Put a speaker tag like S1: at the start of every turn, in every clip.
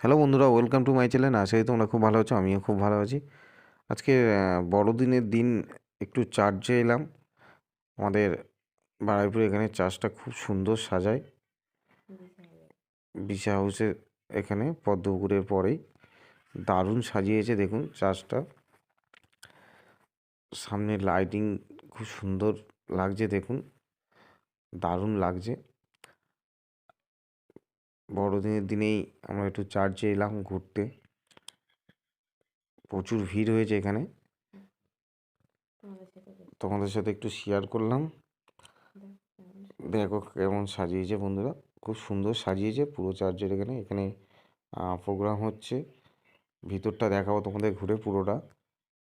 S1: Hello বন্ধুরা, welcome to my channel. আশা করি তোমরা খুব ভালো আছো, আমিও খুব ভালো আছি। আজকে বড়দিনের দিন একটু চার্চে এলাম। আমাদের বারুইপুর এখানে চার্চটা খুব সুন্দর সাজায়। বিশা হাউসের এখানে পদ্মপুকুরের পরেই। দারুণ সাজিয়েছে, দেখুন চার্চটা। সামনে লাইটিং খুব সুন্দর লাগছে, দেখুন। দারুণ লাগছে। বড়দিনের দিনেই আমরা একটু চার্চে এলাম ঘুরতে। প্রচুর ভিড় হয়েছে এখানে। তোমাদের সাথে একটু শেয়ার করলাম। দেখো কেমন সাজিয়েছে বন্ধুরা। খুব সুন্দর সাজিয়েছে পুরো চার্চের এখানে। এখানে প্রোগ্রাম হচ্ছে। ভিতরটা দেখাবো তোমাদের ঘুরে পুরোটা।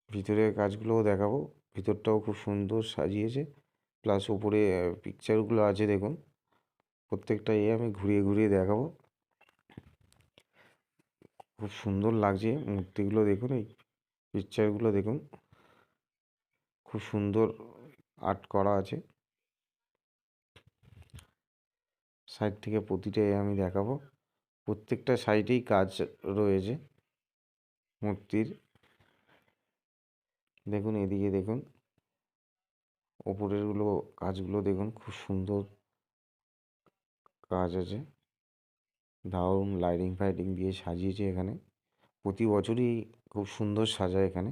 S1: ভিতরের কাজগুলোও দেখাবো। ভিতরটাও খুব সুন্দর সাজিয়েছে। প্লাস উপরে পিকচারগুলো আছে দেখুন। প্রত্যেকটা ইয়ে আমি ঘুরিয়ে ঘুরিয়ে দেখাবো। খুব সুন্দর লাগছে। মূর্তিগুলো দেখুন, এই পিকচারগুলো দেখুন। খুব সুন্দর আর্ট করা আছে। সাইড থেকে প্রতিটাই আমি দেখাবো। প্রত্যেকটা সাইডেই কাজ রয়েছে মূর্তির। দেখুন, এদিকে দেখুন। ওপরেরগুলো কাজগুলো দেখুন, খুব সুন্দর কাজ আছে। দারুণ লাইটিং ফাইটিং দিয়ে সাজিয়েছে এখানে। প্রতি বছরই খুব সুন্দর সাজায় এখানে।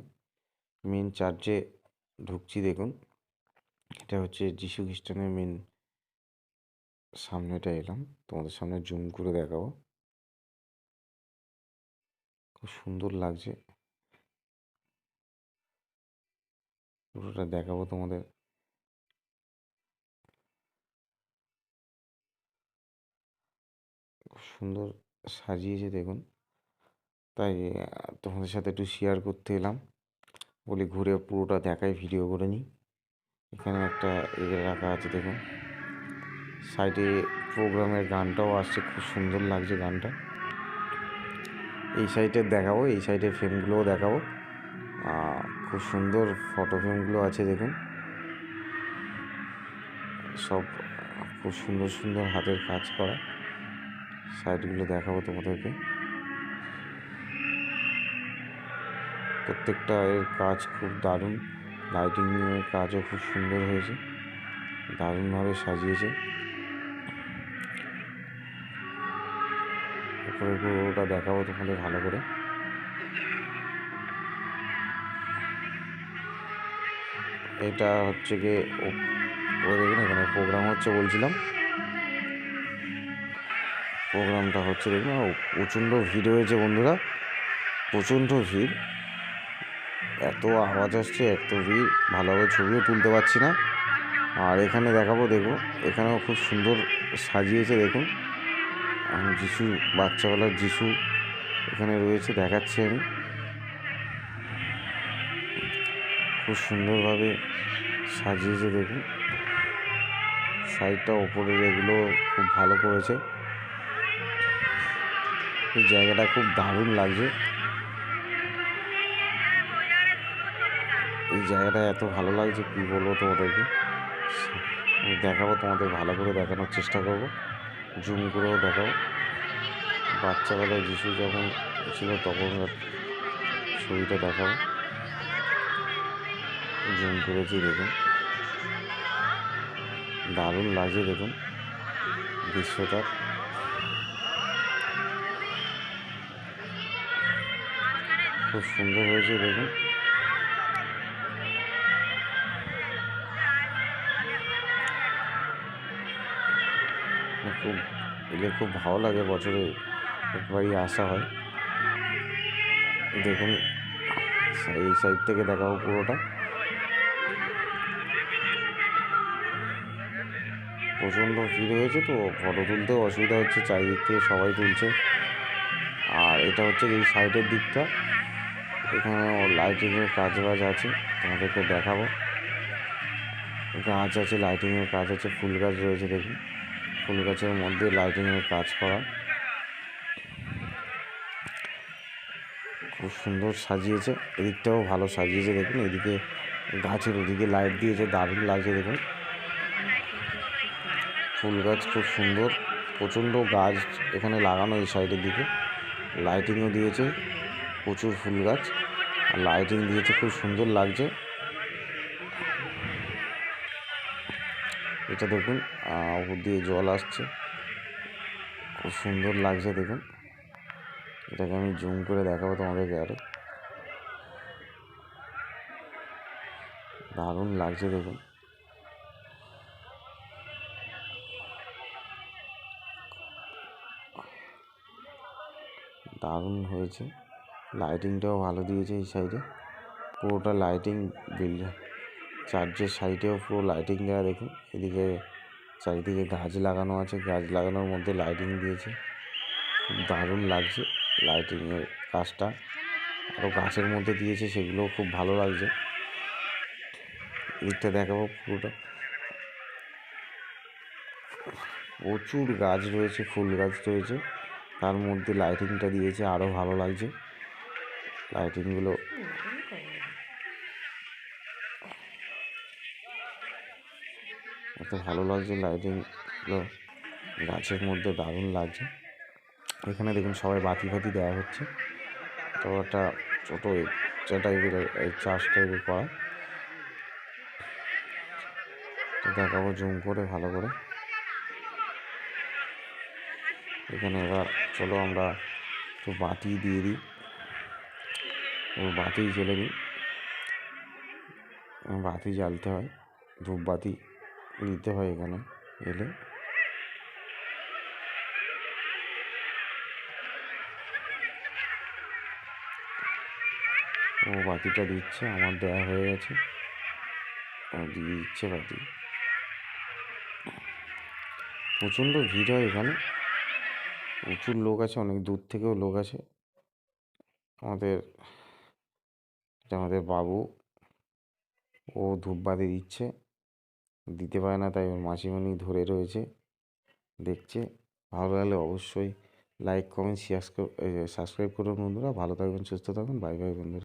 S1: মেন চার্চে ঢুকছি দেখুন। এটা হচ্ছে যিশু খ্রিস্টানের মেন সামনেটা এলাম। তোমাদের সামনে জুম করে দেখাবো। খুব সুন্দর লাগছে। পুরোটা দেখাবো তোমাদের। সুন্দর সাজিয়েছে দেখুন। তাই তোমাদের সাথে একটু শেয়ার করতে এলাম। বলি ঘুরে পুরোটা দেখাই ভিডিও করে নিই। এখানে একটা ইয়ে রাখা আছে দেখুন। সাইডে প্রোগ্রামের গানটাও আসছে, খুব সুন্দর লাগছে গানটা। এই সাইডে দেখাবো, এই সাইডের ফ্রেমগুলোও দেখাবো। খুব সুন্দর ফটো ফ্রেমগুলো আছে দেখুন। সব, খুব সুন্দর সুন্দর হাতের কাজ করা। সাইডগুলো দেখাবো তোমাদেরকে। প্রত্যেকটা এর কাজ খুব দারুণ। লাইটিং এর কাজও খুব সুন্দর হয়েছে। দারুণভাবে সাজিয়েছে। উপরে পুরোটা দেখাবো তোমাদের ভালো করে। এটা হচ্ছে গিয়ে ও- দেখুন এখানে প্রোগ্রাম হচ্ছে বলছিলাম। প্রোগ্রামটা হচ্ছে দেখুন প্রচণ্ড ভিড় হয়েছে বন্ধুরা, প্রচণ্ড ভিড়। এত আওয়াজ আসছে, এত ভিড়, ভালোভাবে ছবিও তুলতে পারছি না। আর এখানে দেখাবো দেখো এখানেও খুব সুন্দর সাজিয়েছে, দেখুন। যিশু, বাচ্চাবেলার যিশু এখানে রয়েছে, দেখাচ্ছি আমি। খুব সুন্দরভাবে সাজিয়েছে, দেখুন। সাইডটা ওপরের এগুলো খুব ভালো করেছে। এই জায়গাটা খুব দারুণ লাগছে। এই জায়গাটা এত ভালো লাগছে, কী বলব তোমাদেরকে? আমি দেখাবো, তোমাদের ভালো করে দেখানোর চেষ্টা করব। জুম করেও দেখাবো। বাচ্চাবেলায় যিশু যখন ছিল তখনকার ছবিটা দেখাবো। জুম করেছি, দেখুন। দারুণ লাগছে, দেখুন। দৃশ্যটা। খুব সুন্দর হয়েছে, দেখুন। খুব এলে খুব ভালো লাগে বছরে একবারই আসা হয়। দেখুন, এই সাইড থেকে দেখাবো পুরোটা। প্রচণ্ড ভিড় হয়েছে তো ফটো তুলতেও অসুবিধা হচ্ছে, চারিদিক থেকে সবাই তুলছে। আর এটা হচ্ছে এই সাইডের দিকটা। এখানে লাইটিংয়ের কাজ বাজ আছে, তোমাদেরকে দেখাবো। গাছ আছে লাইটিংয়ের কাজ, আছে ফুল গাছ রয়েছে দেখুন। ফুল গাছের মধ্যে লাইটিংয়ের কাজ করা। খুব সুন্দর সাজিয়েছে, এদিকটাও ভালো সাজিয়েছে দেখুন, এদিকে গাছের ওদিকে লাইট দিয়েছে, দারুণ লাগছে দেখুন। ফুল গাছ খুব সুন্দর, প্রচণ্ড গাছ এখানে লাগানো এই সাইডের দিকে। লাইটিংও দিয়েছে প্রচুর ফুল গাছ আর লাইটিং দিয়েছে, খুব সুন্দর লাগছে। এটা দেখুন উপর দিয়ে জল আসছে। খুব সুন্দর লাগছে দেখুন। এটাকে আমি জুম করে দেখাবো তোমাদেরকে আরও দারুণ লাগছে দেখুন। দারুণ হয়েছে। লাইটিংটাও ভালো দিয়েছে এই সাইডে। পুরোটা লাইটিং বিল্ডিং চার্চের সাইডেও পুরো লাইটিং দেওয়া দেখুন। এদিকে চারিদিকে গাছ লাগানো আছে। গাছ লাগানোর মধ্যে লাইটিং দিয়েছে। খুব দারুণ লাগছে লাইটিংয়ের কাজটা। আরও গাছের মধ্যে দিয়েছে, সেগুলোও খুব ভালো লাগছে। এদিকটা দেখাবো পুরোটা। প্রচুর গাছ রয়েছে, ফুল গাছ রয়েছে। তার মধ্যে লাইটিংটা দিয়েছে আরও ভালো লাগছে। লাইটিংগুলো। এত ভালো লাগছে লাইটিংগুলো। গাছের মধ্যে দারুণ লাগছে। এখানে দেখুন সবাই বাতি ফাতি দেওয়া হচ্ছে। তো একটা ছোটো টাইপের এই চাষ টাইপের করা। তো দেখাবো জুম করে ভালো করে। এখানে এবার চলো আমরা একটু বাতি দিয়ে দিই। বাতি জ্বেলে দিই বাতি জ্বালতে হয়। ধূপবাতি দিতে হয় এখানে এলে। ও বাতিটা দিচ্ছে, আমার দেয়া হয়ে গেছে। ও দিয়ে দিচ্ছে বাতি। প্রচণ্ড ভিড় হয় এখানে। প্রচুর লোক আছে, অনেক দূর থেকেও লোক আছে। আমাদের এটা আমাদের বাবু। ও ধূপবাতি দিচ্ছে। দিতে পারে না, তাই ওর মাসিমণি ধরে রয়েছে। দেখছে। ভালো লাগলে অবশ্যই লাইক কমেন্ট শেয়ার সাবস্ক্রাইব করুন বন্ধুরা। ভালো থাকবেন, সুস্থ থাকবেন। বাই বাই বন্ধুরা।